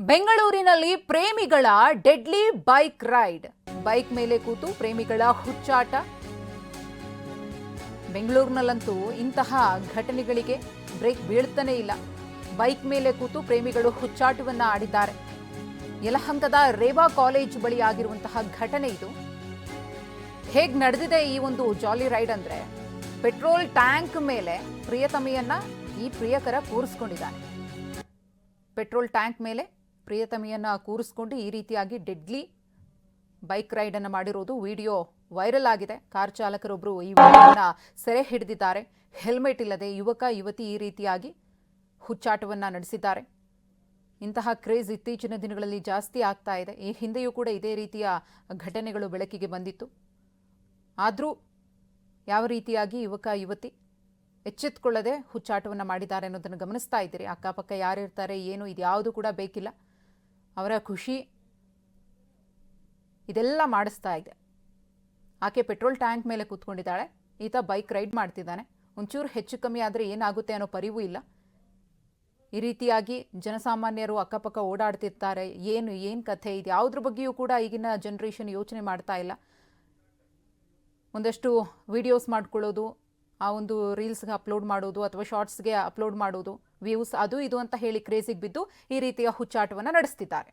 ಬೆಂಗಳೂರಿನಲ್ಲಿ ಪ್ರೇಮಿಗಳ deadly bike ride. Bike ಮೇಲೆ ಕೂತು ಪ್ರೇಮಿಗಳ ಹುಚ್ಚಾಟ. ಬೆಂಗಳೂರಿನಲ್ಲಂತೂ ಇಂತಹ ಘಟನೆಗಳಿಗೆ ಬ್ರೇಕ್ ಬೀಳ್ತಾನೆ ಇಲ್ಲ. ಬೈಕ್ ಮೇಲೆ ಕೂತು ಪ್ರೇಮಿಗಳು ಹುಚ್ಚಾಟವನ್ನ ಆಡಿದ್ದಾರೆ. ಯಲಹಂಕದ ರೇವಾ ಕಾಲೇಜ್ ಬಳಿ ಆಗಿರುವಂತಹ ಘಟನೆ ಇದು. ಹೇಗ್ ನಡೆದಿದೆ ಈ ಒಂದು ಜಾಲಿ ರೈಡ್ ಅಂದ್ರೆ, ಪೆಟ್ರೋಲ್ ಟ್ಯಾಂಕ್ ಮೇಲೆ ಪ್ರಿಯತಮಿಯನ್ನ ಈ ಪ್ರಿಯಕರ ಕೂರಿಸ್ಕೊಂಡಿದ್ದಾನೆ ಪೆಟ್ರೋಲ್ ಟ್ಯಾಂಕ್ ಮೇಲೆ ಪ್ರಿಯತಮೆಯನ್ನ ಕೂರಿಸ್ಕೊಂಡು ಈ ರೀತಿಯಾಗಿ ಡೆಡ್ಲಿ ಬೈಕ್ ರೈಡ್ ಅನ್ನು ಮಾಡಿರೋದು ವಿಡಿಯೋ ವೈರಲ್ ಆಗಿದೆ. ಕಾರ್ ಚಾಲಕರೊಬ್ಬರು ಈ ವಿಡಿಯೋನ ಸೆರೆ ಹಿಡಿದಿದ್ದಾರೆ. ಹೆಲ್ಮೆಟ್ ಇಲ್ಲದೆ ಯುವಕ, ಯುವತಿ ಈ ರೀತಿಯಾಗಿ ಹುಚ್ಚಾಟವನ್ನ ನಡೆಸಿದ್ದಾರೆ. ಇಂತಹ ಕ್ರೇಜ್ ಇತ್ತೀಚಿನ ದಿನಗಳಲ್ಲಿ ಜಾಸ್ತಿ ಆಗ್ತಾ ಇದೆ. ಈ ಹಿಂದೆಯೂ ಕೂಡ ಇದೇ ರೀತಿಯ ಘಟನೆಗಳು ಬೆಳಕಿಗೆ ಬಂದಿತ್ತು. ಆದರೂ ಯಾವ ರೀತಿಯಾಗಿ ಯುವಕ, ಯುವತಿ ಎಚ್ಚೆತ್ತುಕೊಳ್ಳದೆ ಹುಚ್ಚಾಟವನ್ನು ಮಾಡಿದ್ದಾರೆ ಅನ್ನೋದನ್ನು ಗಮನಿಸ್ತಾ ಇದ್ದೀರಿ. ಅಕ್ಕಪಕ್ಕ ಯಾರಿರ್ತಾರೆ, ಏನು ಇದು ಯಾವುದು ಕೂಡ ಬೇಕಿಲ್ಲ. ಅವರ ಖುಷಿ ಇದೆಲ್ಲ ಮಾಡಿಸ್ತಾ ಇದೆ. ಆಕೆ ಪೆಟ್ರೋಲ್ ಟ್ಯಾಂಕ್ ಮೇಲೆ ಕೂತ್ಕೊಂಡಿದ್ದಾಳೆ. ಈತ ಬೈಕ್ ರೈಡ್ ಮಾಡ್ತಿದ್ದಾನೆ. ಒಂಚೂರು ಹೆಚ್ಚು ಕಮ್ಮಿ ಆದರೆ ಏನಾಗುತ್ತೆ ಅನ್ನೋ ಪರಿವೂ ಇಲ್ಲ. ಈ ರೀತಿಯಾಗಿ ಜನಸಾಮಾನ್ಯರು ಅಕ್ಕಪಕ್ಕ ಓಡಾಡ್ತಿರ್ತಾರೆ. ಏನು ಏನು ಕಥೆ ಇದು? ಯಾವುದ್ರ ಬಗ್ಗೆಯೂ ಕೂಡ ಈಗಿನ ಜನ್ರೇಷನ್ ಯೋಚನೆ ಮಾಡ್ತಾ ಇಲ್ಲ. ಒಂದಷ್ಟು ವಿಡಿಯೋಸ್ ಮಾಡ್ಕೊಳ್ಳೋದು ಆ ಒಂದು ರೀಲ್ಸ್ಗೆ ಅಪ್ಲೋಡ್ ಮಾಡೋದು ಅಥವಾ ಶಾರ್ಟ್ಸ್ಗೆ ಅಪ್ಲೋಡ್ ಮಾಡೋದು, ವ್ಯೂಸ್ ಅದು ಇದು ಅಂತ ಹೇಳಿ ಕ್ರೇಜಿಗೆ ಬಿದ್ದು ಈ ರೀತಿಯ ಹುಚ್ಚಾಟವನ್ನು ನಡೆಸ್ತಿದ್ದಾರೆ.